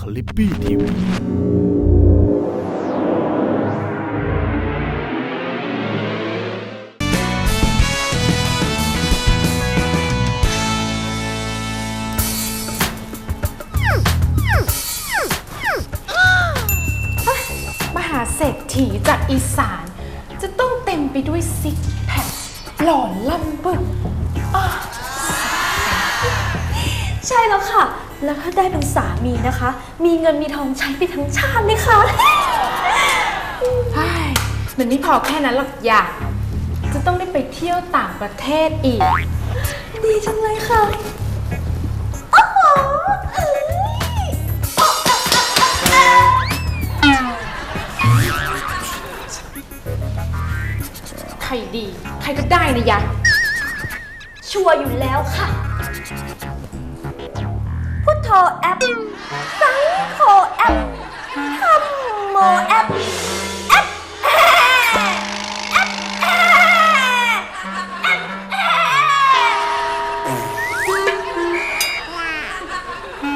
คลิปปี้ทีวีมหาเศรษฐีจากอีสาน จะต้องเต็มไปด้วยซิกแพคหล่อล่ำบึกอ้าใช่แล้วค่ะ แล้วถ้าได้เป็นสามีนะคะ มีเงินมีทองใช้ไปทั้งชาติเลยค่ะ ใช่มันไม่พอแค่นั้นหรอกอยากจะต้องได้ไปเที่ยวต่างประเทศอีก ดีจังเลยค่ะโอ้โหเอ้ยใครดี ใครก็ได้นะยะชัวร์อยู่แล้วค่ะ พุทโธแอปสังโฆแอปธรรมโมแอปแอปแอปแอป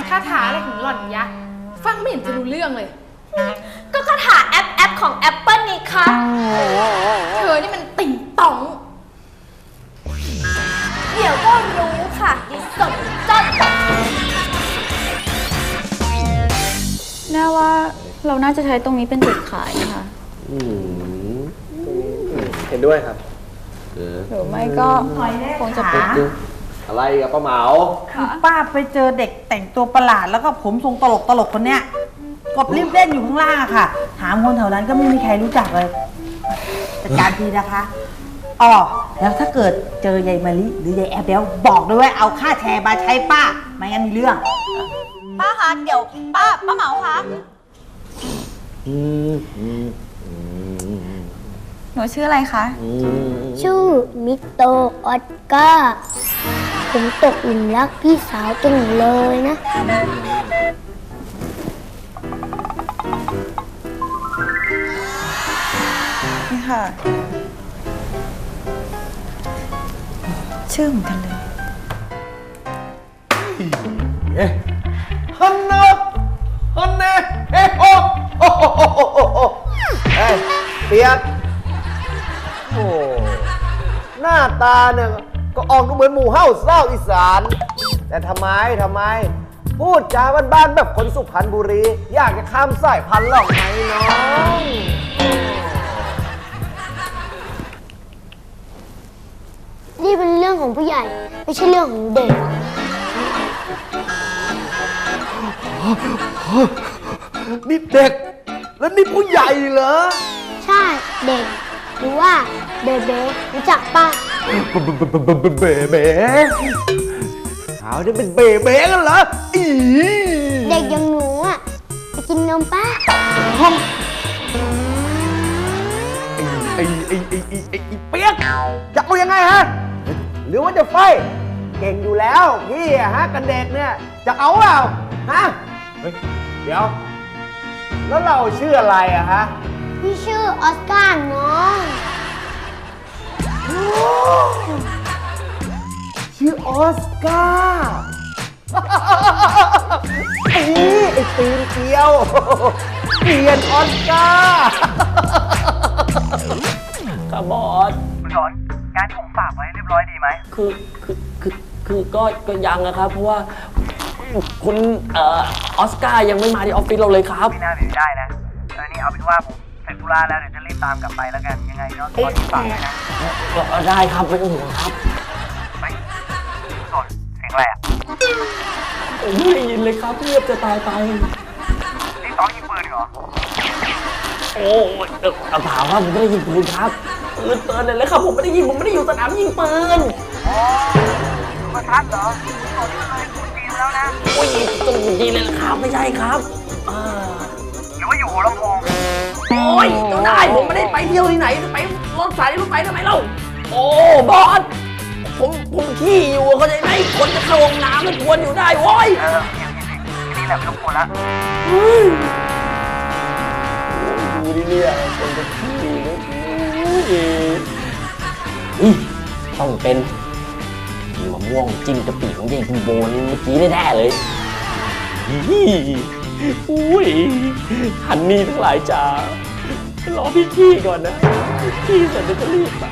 คาถาอะไรของหล่อนยะ ฟังไม่เห็นจะรู้เรื่องเลย ก็คาถาแอปแอปของ Apple นี่คะเธอนี่มันติ่งตอง เดี๋ยวก็รู้ค่ะดิสม น่าว่าเราน่าจะใช้ตรงนี้เป็นจุดขายนะคะเห็นด้วยครับหรือไม่ก็คงจะเป็น อะไรกับป้าเหมาป้าไปเจอเด็กแต่งตัวประหลาดแล้วก็ผมทรงตลกตลกๆคนเนี้ยกบรีบเล่นอยู่ข้างล่างอะค่ะ ถามคนแถวนั้นก็ไม่มีใครรู้จักเลยจัดการทีนะคะอ๋อแล้วถ้าเกิดเจอยายมาลิหรือยายแอบเดี๋ยวบอกด้วยว่าเอาค่าแชร์มาใช้ป้า ไม่งั้นมีเรื่องป้า คะเดี๋ยวป้าป้าเหมาคะหนูชื่ออะไรคะ ชื่อมิโตะออสการ์ผมตกหลุมรักพี่สาวจังเลยนะ นี่ค่ะ ชื่อเหมือนกันเลย ฮันนับฮันเน่เฮ้โฮโอ้โหโอ้โหโอ้โหเฮ้ยเปียกโอ้หน้าตาเนี่ยก็ออกดูเหมือนหมู่เฮ้าเศร้าอีสาน แต่ทำไมทำไม พูดจาบ้านๆแบบคนสุพรรณบุรี อยากจะข้ามสายพันธุ์หรอกไหมน้องนี่เป็นเรื่องของผู้ใหญ่ ไม่ใช่เรื่องของเด็ก นี่เด็ก แล้วนี่ผู้ใหญ่เหรอ ใช่เด็ก หรือว่าเบเบ้รู้จักป้าเบเบ้เอาจะเป็นเบเบ้กันเหรออีเด็กอย่างหนูอะไปกินนมป้าไอ้ไอ้ไอ้ไอ้ไอ้ไอ้เปียกจะเอายังไงฮะ หรือว่าจะไฟ เก่งอยู่แล้วพี่อะฮะกันเด็กเนี่ย จะเอาเปล่าฮะเฮ้ยเดี๋ยว แล้วเราชื่ออะไรอะฮะ พี่ชื่อออสการ์น้องชื่อออสการ์ไอ้นี่ไอ้ตีนเกลียว เปลี่ยนออสการ์ครับบอสคุณสนงานที่ผมฝากไว้เรียบร้อยดีไหมคือคือคือคือก็ก็ยังนะครับ เพราะว่า คุณเอ่อออสการ์ยังไม่มาที่ออฟฟิศเราเลยครับ ไม่น่าเป็นไปได้นะเออนี่เอาเป็นว่าผมเสร็จธุระแล้วเดี๋ยวจะรีบตามกลับไปแล้วกันยังไงก็ขอที่ฝากไว้นะได้ครับไม่ต้องห่วงครับ ไปคุณสนเสียงอะไรอะผมไม่ได้ยินเลยครับเงียบจะตายไป นี่ซ้อมยิงปืนเหรอโอ้ยเออเอาเปล่าครับผมไม่ได้ยิงปืนครับปืนเตือนเลยเลยครับผมไม่ได้ยิงผมไม่ได้อยู่สนามยิงปืน อ๋อดูประทัดเหรอคุณสนนี่มันเลยคุณจี นแล้วนะโอ้ยจนดีเลยนะครับ ไม่ใช่ครับอ่าหรือว่าอยู่หัวลำโพงโอ้ยเจ้าได้ผมไม่ได้ไปเที่ยวที่ไหนไปรถสายรถไฟทำไมเล่าโอ้บอสผมผมขี้อยู่เข้าใจไหมคนจะเข้าห้องน้ำมันควรอยู่ได้โว้ยเออเห็นเห็นเห็นแค่นี้แหละไม่ต้องกลัวละดูดิเนี่ยคนจะขี้นี่ต้องเป็น มะม่วงจิ้มกะปิของยายคุณโบนเมื่อกี้แน่ๆเลยอุ้ยฮันนี่ทั้งหลายจ๋ารอพี่ขี้ก่อนนะ พี่เสร็จเดี๋ยวจะรีบไป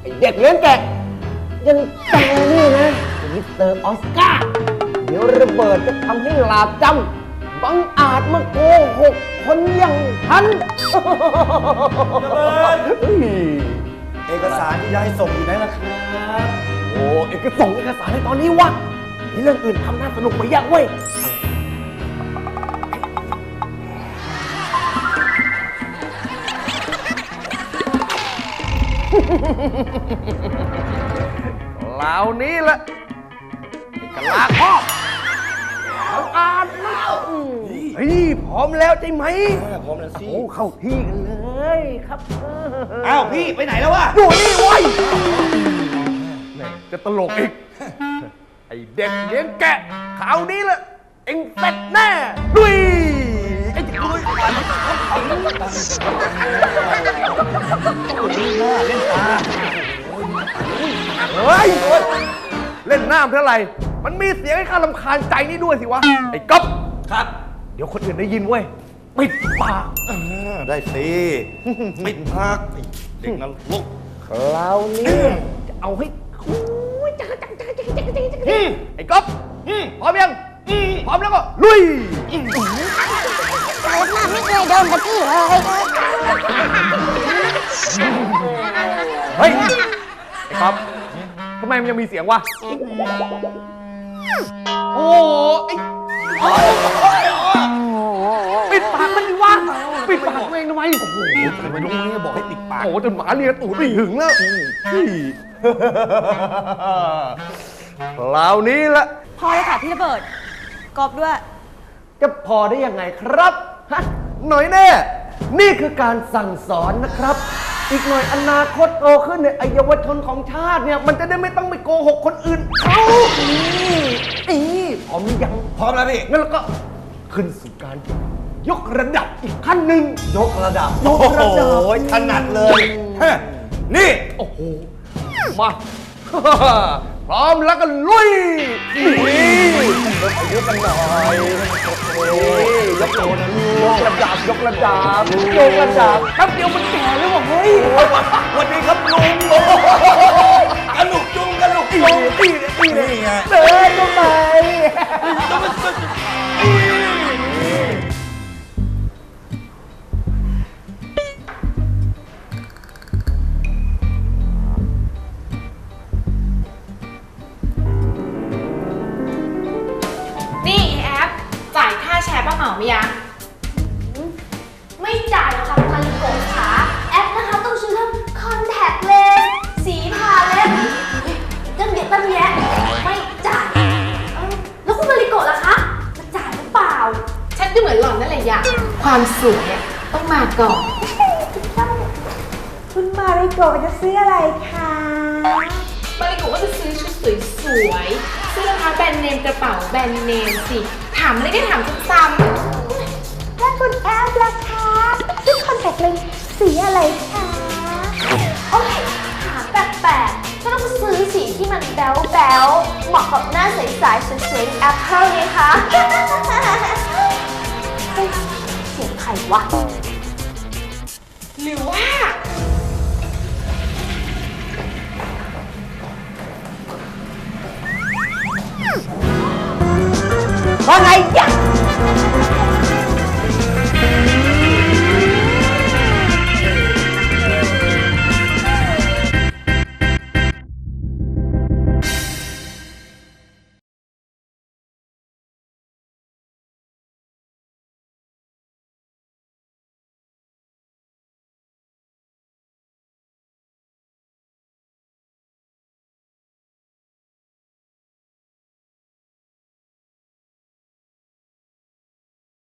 ไอเด็กเลี้ยงแกะยังแกนี่นะมิสเตอร์ออสการ์เดี๋ยวระเบิดจะทำให้ลาจำบังอาจมาโกหก คนอย่างฉันเฮ้ยเอกสารที่จะให้ส่งอยู่ไหนล่ะครับโอ้เอกส่งเอกสารในตอนนี้วะมีเรื่องอื่นทำน่าสนุกไปเยอะเว้ยเหล่านี้แหละไอ้กะลาครอบ เอาอ่านแล้วเฮ้ยพร้อมแล้วใช่ไหมพร้อมแล้วสิโอ้เข้าที่กันเลยครับอ้าวพี่ไปไหนแล้ววะอยู่นี่เว้ยแหม่จะตลกอีก ไอเด็กเลี้ยงแกะคราวนี้แหละเอ็งเสร็จแน่ดุยไอ้ดุยเฮ้ยเล่นน้ำเท่าไหร่ มันมีเสียงให้ข้าลำคาญใจนี่ด้วยสิวะ ไอ้ก๊อฟครับ เดี๋ยวคนอื่นได้ยินเว้ย ปิดปากอ่าได้สิปิดพักไอ้เด็กนรกคราวนี้จะเอาให้โอ้ยจักรจักรจักรจักรจักรจักรจักรไอ้ก๊อฟพร้อมยังพร้อมแล้วก็ลุยเกิดมาไม่เคยโดนกะจี้เลยเฮ้ยไอ้ก๊อฟทำไมมันยังมีเสียงวะ โอ้ไอ้โอ้ยปิดปากมันดิวะปิดปากตัวเองทำไมโอ้โหทำไมลุงนี่บอกให้ปิดปากโอ้โหจนหมาเลียตูดไม่ถึงแล้วเฮ้ยคราวนี้ละพอเลยค่ะพี่ระเบิดกอบด้วย จะพอได้ยังไงครับฮะหน่อยแน่ นี่คือการสั่งสอนนะครับ อีกหน่อยอนาคตโตขึ้นเนี่ยไอเยาวชนของชาติเนี่ย มันจะได้ไม่ต้องไปโกหกคนอื่นเขานี่นี่พร้อมหรือยังพร้อมแล้วพี่ งั้นเราก็ขึ้นสู่การ ยกระดับอีกขั้นหนึ่งยกระดับ ยกระดับโอ้ยถนัดเลยฮะนี่ โอ้โห มา พร้อมแล้วก็ลุยนี่ ลดอายุกันหน่อยนี่ยกโดนยกระดับยกระดับยกระดับแป๊บเดียวมันแก่แล้วว่ะเฮ้ยวันนี้ครับลุงโอ้โหกระหนุกจุงกระหนุกจุงนี่นี่นี่ไงเดินเข้าไป มือนหล่อนนั่นแหละอย่างความสวยอะต้องมาก่อน คุณมาริโกะจะซื้ออะไรคะมาริโกะก็จะซื้อชุดสวยๆเสื้อรองเท้าแบรนด์เนมกระเป๋าแบรนด์เนมสิ ถามอะไรก็ถามซ้ำแล้วคุณแอปล่ะคะซื้อคอนแทคเลนส์สีอะไรคะโอ้ยถามแปลกๆก็ต้องซื้อสีที่มันแบ๊วแบ๊วๆเหมาะกับหน้าใสๆสวยๆแอปเปิลนี่คะ วะ หรือว่า ว่าไงยะ